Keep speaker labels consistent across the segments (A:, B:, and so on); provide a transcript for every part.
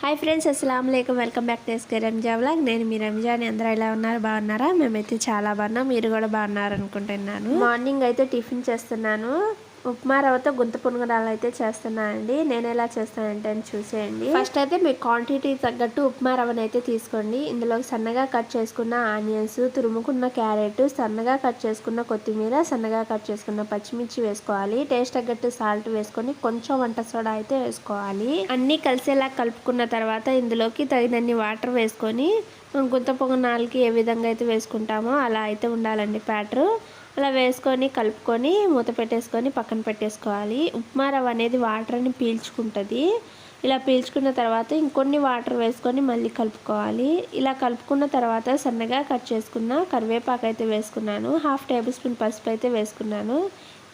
A: Hi friends అస్సలం welcome back to SK Ranja vlog. నేను మీ రంజాని అందరూ ఎలా ఉన్నారు? బాగున్నారా? మేమైతే చాలా బాగున్నాం. మీరు కూడా బాగున్నారు అనుకుంటున్నాను మార్నింగ్ అయితే టిఫిన్ చేస్తున్నాను. ఉప్మా రవ్వతో గుంత పునుగురాలు అయితే చేస్తున్నానండి. నేను ఎలా చేస్తానంటే అని చూసేయండి. ఫస్ట్ అయితే మీ క్వాంటిటీ తగ్గట్టు ఉప్మా రవ్వను అయితే తీసుకోండి. ఇందులో సన్నగా కట్ చేసుకున్న ఆనియన్స్ తురుముకున్న క్యారెట్ సన్నగా కట్ చేసుకున్న కొత్తిమీర సన్నగా కట్ చేసుకున్న పచ్చిమిర్చి వేసుకోవాలి. టేస్ట్ తగ్గట్టు సాల్ట్ వేసుకొని కొంచెం వంట సోడా అయితే వేసుకోవాలి. అన్నీ కలిసేలా కలుపుకున్న తర్వాత ఇందులోకి తగినన్ని వాటర్ వేసుకొని గుంత పొంగనాలకి ఏ విధంగా అయితే వేసుకుంటామో అలా అయితే ఉండాలండి ప్యాటరు. అలా వేసుకొని కలుపుకొని మూత పెట్టేసుకొని పక్కన పెట్టేసుకోవాలి. ఉప్మా రవ్వ అనేది వాటర్ని పీల్చుకుంటుంది. ఇలా పీల్చుకున్న తర్వాత ఇంకొన్ని వాటర్ వేసుకొని మళ్ళీ కలుపుకోవాలి. ఇలా కలుపుకున్న తర్వాత సన్నగా కట్ చేసుకున్న కరివేపాకు అయితే వేసుకున్నాను. హాఫ్ టేబుల్ స్పూన్ పసుపు అయితే వేసుకున్నాను.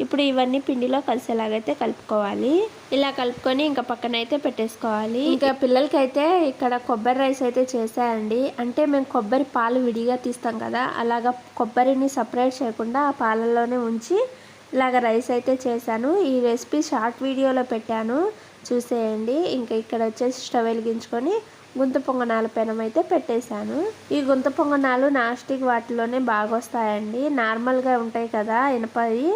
A: ఇప్పుడు ఇవన్నీ పిండిలో కలిసేలాగైతే కలుపుకోవాలి. ఇలా కలుపుకొని ఇంకా పక్కన అయితే పెట్టేసుకోవాలి. ఇంకా పిల్లలకి అయితే ఇక్కడ కొబ్బరి రైస్ అయితే చేసాయండి. అంటే మేము కొబ్బరి పాలు విడిగా తీస్తాం కదా అలాగా కొబ్బరిని సపరేట్ చేయకుండా ఆ పాలల్లోనే ఉంచి ఇలాగ రైస్ అయితే చేశాను. ఈ రెసిపీ షార్ట్ వీడియోలో పెట్టాను. చూసేయండి. ఇంకా ఇక్కడ వచ్చేసి స్టవ్ వెలిగించుకొని గుంత పొంగనాల పెనం అయితే పెట్టేశాను. ఈ గుంత పొంగనాలు నాస్టిక్ వాటిలోనే బాగా వస్తాయండి నార్మల్గా ఉంటాయి కదా ఇనపది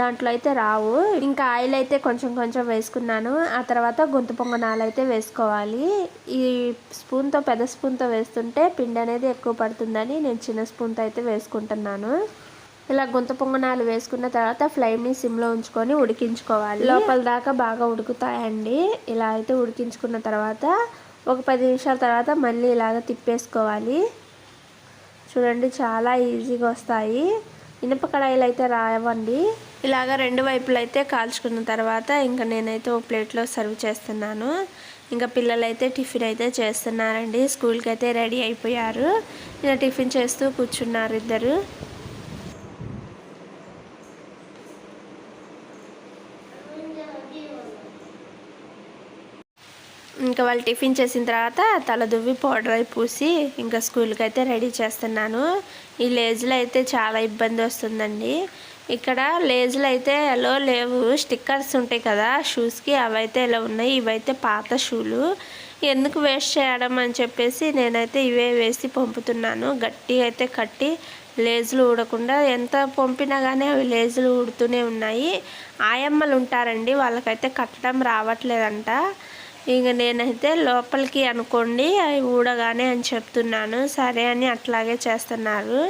A: దాంట్లో అయితే రావు. ఇంకా ఆయిల్ అయితే కొంచెం కొంచెం వేసుకున్నాను. ఆ తర్వాత గొంతు పొంగనాలు అయితే వేసుకోవాలి. ఈ స్పూన్తో పెద్ద స్పూన్తో వేస్తుంటే పిండి అనేది ఎక్కువ పడుతుందని నేను చిన్న స్పూన్తో అయితే వేసుకుంటున్నాను. ఇలా గుంత పొంగనాలు వేసుకున్న తర్వాత ఫ్లేమ్ని సిమ్లో ఉంచుకొని ఉడికించుకోవాలి. లోపల దాకా బాగా ఉడుకుతాయండి. ఇలా అయితే ఉడికించుకున్న తర్వాత ఒక పది నిమిషాల తర్వాత మళ్ళీ ఇలాగ తిప్పేసుకోవాలి. చూడండి చాలా ఈజీగా వస్తాయి. ఇనుప కడాయిలు అయితే రావండి. ఇలాగ రెండు వైపులు అయితే కాల్చుకున్న తర్వాత ఇంకా నేనైతే ఓ ప్లేట్లో సర్వ్ చేస్తున్నాను. ఇంకా పిల్లలైతే టిఫిన్ అయితే చేస్తున్నారండి. స్కూల్కి అయితే రెడీ అయిపోయారు. ఇలా టిఫిన్ చేస్తూ కూర్చున్నారు ఇద్దరు. ఇంకా వాళ్ళు టిఫిన్ చేసిన తర్వాత తల దువ్వి పౌడర్ అయి పూసి ఇంకా స్కూల్కి అయితే రెడీ చేస్తున్నాను. ఈ లేజ్లో అయితే చాలా ఇబ్బంది వస్తుందండి. ఇక్కడ లేజులు అయితే ఎలా లేవు. స్టిక్కర్స్ ఉంటాయి కదా షూస్కి అవైతే ఎలా ఉన్నాయి. ఇవైతే పాత షూలు. ఎందుకు వేస్ట్ చేయడం అని చెప్పేసి నేనైతే ఇవే వేసి పంపుతున్నాను. గట్టిగా అయితే కట్టి లేజులు ఊడకుండా ఎంత పంపినా కానీ అవి లేజులు ఊడుతూనే ఉన్నాయి. ఆయమ్మలు ఉంటారండి వాళ్ళకైతే కట్టడం రావట్లేదంట. ఇక నేనైతే లోపలికి అనుకోండి అవి ఊడగానే అని చెప్తున్నాను. సరే అని అట్లాగే చేస్తున్నారు.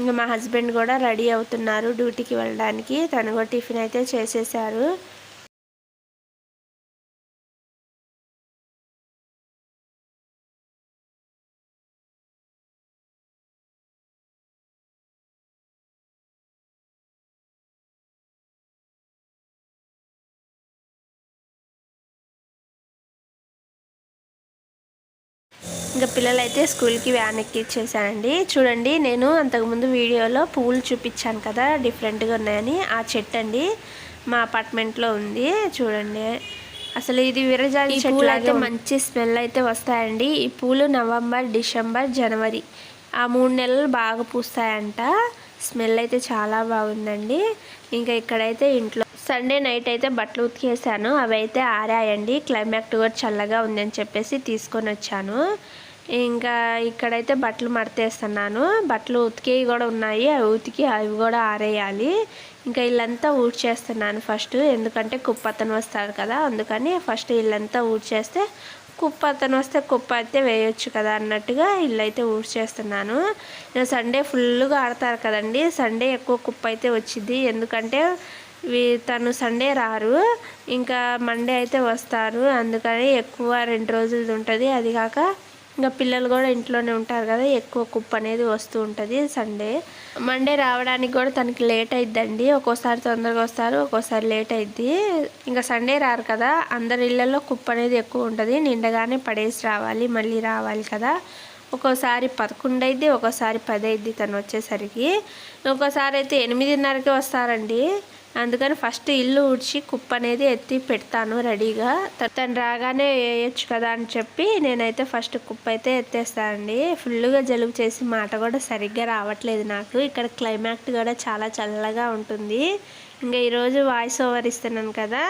A: ఇంకా మా హస్బెండ్ కూడా రెడీ అవుతున్నారు డ్యూటీకి వెళ్ళడానికి. తను కూడా టిఫిన్ అయితే చేసేసారు. ఇంకా పిల్లలు అయితే స్కూల్కి వ్యాన్ ఎక్కిచ్చేసానండి చూడండి నేను అంతకుముందు వీడియోలో పువ్వులు చూపించాను కదా డిఫరెంట్గా ఉన్నాయని. ఆ చెట్టు అండి మా అపార్ట్మెంట్లో ఉంది చూడండి. అసలు ఇది విరజాజి చెట్లు అయితే మంచి స్మెల్ అయితే వస్తాయండి. ఈ పూలు నవంబర్ డిసెంబర్ జనవరి. ఆ మూడు నెలలు బాగా పూస్తాయంట. స్మెల్ అయితే చాలా బాగుందండి. ఇంకా ఇక్కడైతే ఇంట్లో సండే నైట్ అయితే బట్టలు ఉతికేసాను. అవి అయితే ఆరాయండి. క్లైమాక్ట్ కూడా చల్లగా ఉందని చెప్పేసి తీసుకొని వచ్చాను. ఇంకా ఇక్కడైతే బట్టలు మడతేస్తున్నాను. బట్టలు ఉతికేవి కూడా ఉన్నాయి. అవి ఉతికి అవి కూడా ఆరేయాలి. ఇంకా ఇల్లంతా ఊడ్చేస్తున్నాను ఫస్ట్. ఎందుకంటే కుప్ప అతను కదా అందుకని ఫస్ట్ ఇల్లంతా ఊడ్చేస్తే కుప్పతను వస్తే కుప్ప అయితే వేయొచ్చు కదా అన్నట్టుగా ఇల్లు అయితే ఊడ్చేస్తున్నాను సండే ఫుల్గా ఆడతారు కదండి. సండే ఎక్కువ కుప్ప అయితే వచ్చింది ఎందుకంటే తను సండే రారు. ఇంకా మండే అయితే వస్తారు. అందుకని ఎక్కువ రెండు రోజులు ఉంటుంది. అది కాక ఇంకా పిల్లలు కూడా ఇంట్లోనే ఉంటారు కదా ఎక్కువ కుప్ప అనేది వస్తూ ఉంటుంది సండే మండే రావడానికి కూడా తనకి లేట్ అయిద్దండి. ఒక్కోసారి తొందరగా వస్తారు ఒక్కోసారి లేట్ అయిద్ది. ఇంకా సండే రారు కదా అందరి ఇళ్ళల్లో కుప్ప అనేది ఎక్కువ ఉంటుంది. నిండగానే పడేసి రావాలి మళ్ళీ రావాలి కదా. ఒక్కోసారి పదకొండు అయింది ఒక్కోసారి పది అయింది తను వచ్చేసరికి. ఒక్కోసారి అయితే ఎనిమిదిన్నరకే వస్తారండి. అందుకని ఫస్ట్ ఇల్లు ఊడ్చి కుప్ప అనేది ఎత్తి పెడతాను రెడీగా. తను రాగానే వేయచ్చు కదా అని చెప్పి నేనైతే ఫస్ట్ కుప్ప అయితే ఎత్తేస్తానండి. ఫుల్గా జలుబు చేసి మాట కూడా సరిగ్గా రావట్లేదు నాకు. ఇక్కడ క్లైమాక్ట్ కూడా చాలా చల్లగా ఉంటుంది. ఇంకా ఈరోజు వాయిస్ ఓవర్ ఇస్తున్నాను కదా.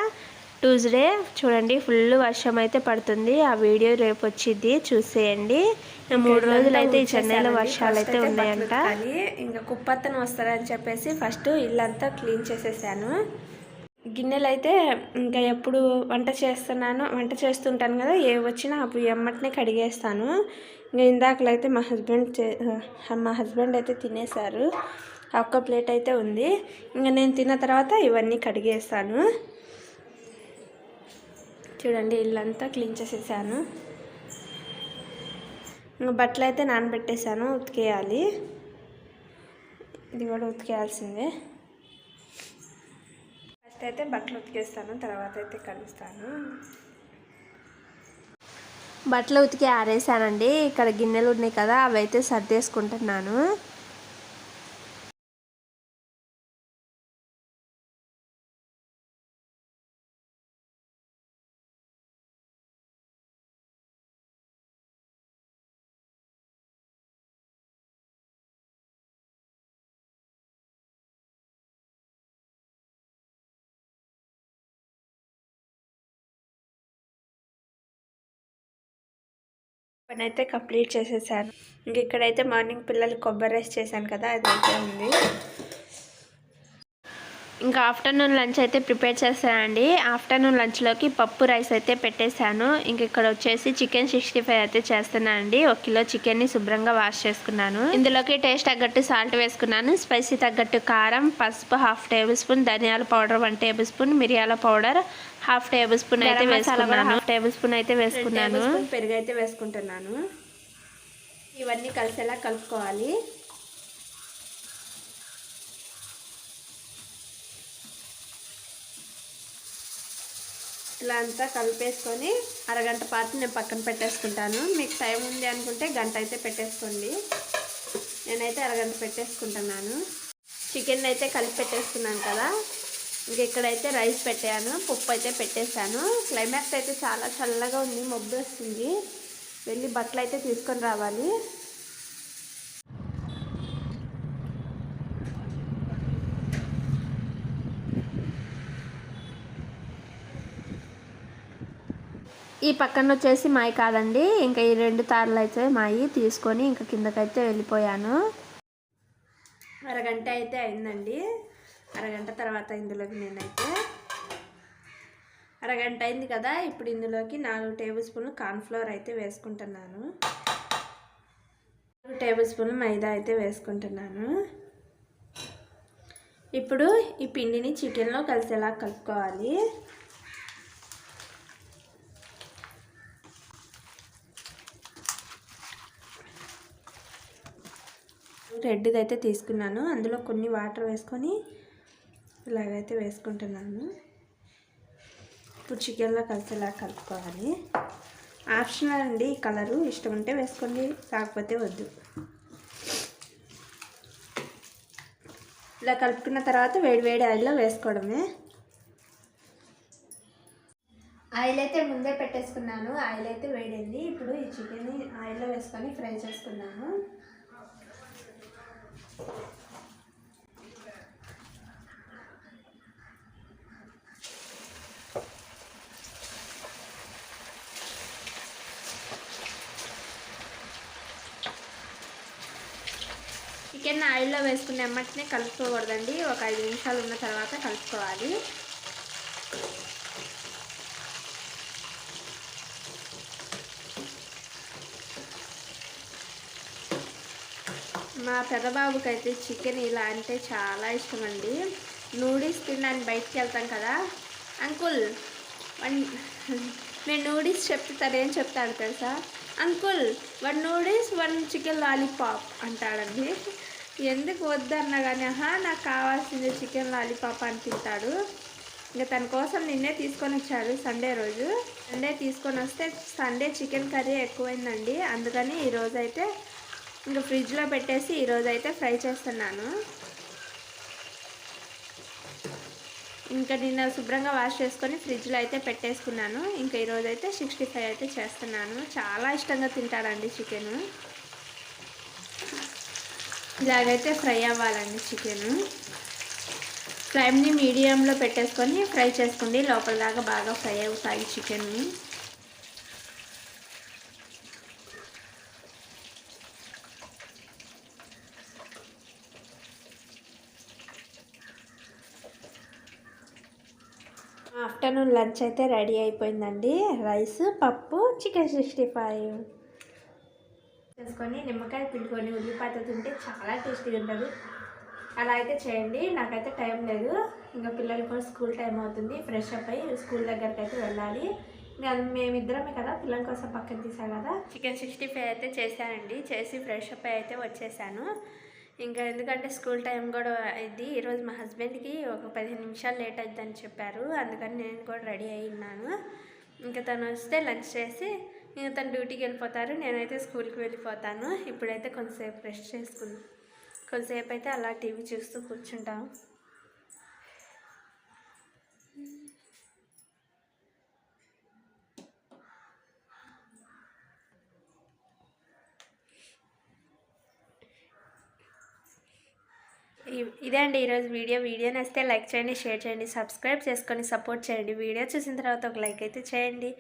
B: ట్యూస్డే చూడండి ఫుల్ వర్షం అయితే పడుతుంది. ఆ వీడియో రేపు వచ్చింది చూసేయండి. మూడు రోజులు అయితే ఈ చెన్నైలో వర్షాలు అయితే ఉన్నాయంట. ఇంకా కుప్పత్తను వస్తారని చెప్పేసి ఫస్ట్ ఇల్లంతా క్లీన్ చేసేసాను. గిన్నెలు అయితే ఇంకా ఎప్పుడు వంట చేస్తున్నాను వంట చేస్తుంటాను కదా ఏ వచ్చినా అప్పుడు ఎమ్మటినే కడిగేస్తాను. ఇంకా ఇందాకలైతే మా హస్బెండ్ చే- మా హస్బెండ్ అయితే తినేశారు. ఒక్క ప్లేట్ అయితే ఉంది. ఇంకా నేను తిన్న తర్వాత ఇవన్నీ కడిగేస్తాను. చూడండి ఇల్లంతా క్లీన్ చేసేసాను. బట్టలు అయితే నానబెట్టేశాను ఉతికేయాలి. ఇది కూడా ఉతికేయాల్సిందే. ఫస్ట్ అయితే బట్టలు ఉతికేస్తాను తర్వాత అయితే కలుస్తాను బట్టలు ఉతికి ఆరేసానండి ఇక్కడ గిన్నెలు ఉన్నాయి కదా అవి అయితే సర్దేసుకుంటున్నాను. పని అయితే కంప్లీట్ చేసేసాను. ఇంక ఇక్కడైతే మార్నింగ్ పిల్లలు కొబ్బరి రైస్ చేశాను కదా అది అయితే ఉంది. ఇంకా ఆఫ్టర్నూన్ లంచ్ అయితే ప్రిపేర్ చేశానండి. ఆఫ్టర్నూన్ లంచ్లోకి పప్పు రైస్ అయితే పెట్టేశాను. ఇంక ఇక్కడ వచ్చేసి చికెన్ సిక్స్టీ ఫైవ్ అయితే చేస్తున్నానండి. ఒక కిలో చికెన్ని శుభ్రంగా వాష్ చేసుకున్నాను. ఇందులోకి టేస్ట్ తగ్గట్టు సాల్ట్ వేసుకున్నాను. స్పైసీ తగ్గట్టు కారం పసుపు హాఫ్ టేబుల్ స్పూన్ ధనియాల పౌడర్ వన్ టేబుల్ స్పూన్ మిరియాల పౌడర్ హాఫ్ టేబుల్ స్పూన్ అయితే వేసుకున్నాను. హాఫ్ టేబుల్ స్పూన్ అయితే వేసుకున్నాను. పెరుగు అయితే వేసుకుంటున్నాను. ఇవన్నీ కలిసేలా కలుపుకోవాలి. ఇలా అంతా కలిపేసుకొని అరగంట పాటు నేను పక్కన పెట్టేసుకుంటాను. మీకు టైం ఉంది అనుకుంటే గంట అయితే పెట్టేసుకోండి. నేనైతే అరగంట పెట్టేసుకుంటున్నాను. చికెన్ అయితే కలిపి పెట్టేసుకున్నాను కదా. ఇంక ఇక్కడైతే రైస్ పెట్టాను పప్పు అయితే పెట్టేశాను. క్లైమాక్స్ అయితే చాలా చల్లగా ఉంది మబ్బు వస్తుంది. వెళ్ళి బట్టలు అయితే తీసుకొని రావాలి. ఈ పక్కన వచ్చేసి మాయి కాదండి. ఇంకా ఈ రెండు తారలు అయితే మాయి తీసుకొని ఇంకా కిందకైతే వెళ్ళిపోయాను. అరగంట అయితే అయిందండి. అరగంట తర్వాత ఇందులోకి నేనైతే అరగంట అయింది కదా ఇప్పుడు ఇందులోకి నాలుగు టేబుల్ స్పూన్లు కార్న్ఫ్లవర్ అయితే వేసుకుంటున్నాను. నాలుగు టేబుల్ స్పూన్లు మైదా అయితే వేసుకుంటున్నాను. ఇప్పుడు ఈ పిండిని చికెన్లో కలిసేలా కలుపుకోవాలి. రెడ్ది అయితే తీసుకున్నాను. అందులో కొన్ని వాటర్ వేసుకొని ఇలాగైతే వేసుకుంటున్నాను. ఇప్పుడు చికెన్లో కలిసేలా కలుపుకోవాలి. ఆప్షనల్ అండి ఈ కలరు. ఇష్టం ఉంటే వేసుకోండి కాకపోతే వద్దు. ఇలా కలుపుకున్న తర్వాత వేడి వేడి ఆయిల్లో వేసుకోవడమే. ఆయిల్ అయితే ముందే పెట్టేసుకున్నాను. ఆయిల్ అయితే వేడింది. ఇప్పుడు ఈ చికెన్ ఆయిల్లో వేసుకొని ఫ్రై చేసుకున్నాను. చికెన్ ఆయిల్లో వేసుకునే ఎమ్మటినే కలుపుకోకూడదండి. ఒక ఐదు నిమిషాలు ఉన్న తర్వాత కలుపుకోవాలి. మా పెద్దబాబుకి అయితే చికెన్ ఇలా అంటే చాలా ఇష్టం అండి నూడిల్స్ తినడానికి బయటికి వెళ్తాం కదా. అంకుల్ వన్ నేను నూడిల్స్ చెప్తాను ఏం చెప్తాడు తెలుసా? Uncle one noodles one chicken lollipop అంటాడండి. ఎందుకు వద్దన్నా కానీ ఆహా నాకు కావాల్సింది చికెన్ లాలీపాప్ అని తింటాడు. ఇంకా తన కోసం నిన్నే తీసుకొని వచ్చాడు సండే రోజు. సండే తీసుకొని వస్తే సండే చికెన్ కర్రీ ఎక్కువైందండి. అందుకని ఈరోజైతే ఇంకా ఫ్రిడ్జ్లో పెట్టేసి ఈరోజైతే ఫ్రై చేస్తున్నాను. ఇంకా నిన్న శుభ్రంగా వాష్ చేసుకొని ఫ్రిడ్జ్లో అయితే పెట్టేసుకున్నాను. ఇంకా ఈరోజు అయితే సిక్స్టీ ఫైవ్ అయితే చేస్తున్నాను. చాలా ఇష్టంగా తింటాడండి చికెను. ఇలాగైతే ఫ్రై అవ్వాలండి చికెను. ఫ్లేమ్ని మీడియంలో పెట్టేసుకొని ఫ్రై చేసుకోండి. లోపల దాకా బాగా ఫ్రై అవుతాయి చికెన్ని ఆఫ్టర్నూన్ లంచ్ అయితే రెడీ అయిపోయిందండి. రైస్ పప్పు చికెన్ సిక్స్టీ ఫైవ్. చేసుకొని నిమ్మకాయ పిండుకొని ఉల్లిపాయతో తింటే చాలా టేస్టీగా ఉంటుంది. అలా అయితే చేయండి. నాకైతే టైం లేదు. ఇంకా పిల్లలు కూడా స్కూల్ టైం అవుతుంది. ఫ్రెష్ అప్ అయ్యి స్కూల్ దగ్గరికి అయితే వెళ్ళాలి. ఇంకా మేమిద్దరమే కదా పిల్లల కోసం పక్కన తీసాం కదా. చికెన్ సిక్స్టీ ఫైవ్ అయితే చేశానండి. చేసి ఫ్రెష్ అప్ అయితే వచ్చేసాను. ఇంకా ఎందుకంటే స్కూల్ టైం కూడా అయింది ఈరోజు మా హస్బెండ్కి ఒక పదిహేను నిమిషాలు లేట్ అవుతుందని చెప్పారు. అందుకని నేను కూడా రెడీ అయి ఉన్నాను. ఇంకా తను వస్తే లంచ్ చేసి ఇంకా తను డ్యూటీకి వెళ్ళిపోతారు. నేనైతే స్కూల్కి వెళ్ళిపోతాను. ఇప్పుడైతే కొంతసేపు రెస్ట్ చేసుకున్నాను కొంతసేపు అయితే అలా టీవీ చూస్తూ కూర్చుంటాం. ఇదే అండి ఈరోజు వీడియో. వీడియో నచ్చితే లైక్ చేయండి షేర్ చేయండి సబ్స్క్రైబ్ చేసుకొని సపోర్ట్ చేయండి. వీడియో చూసిన తర్వాత ఒక లైక్ అయితే చేయండి.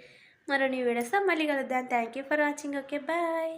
B: మరో నీ వీడియోస్తో మళ్ళీ కలుద్దాం. Thank you for watching. Okay bye.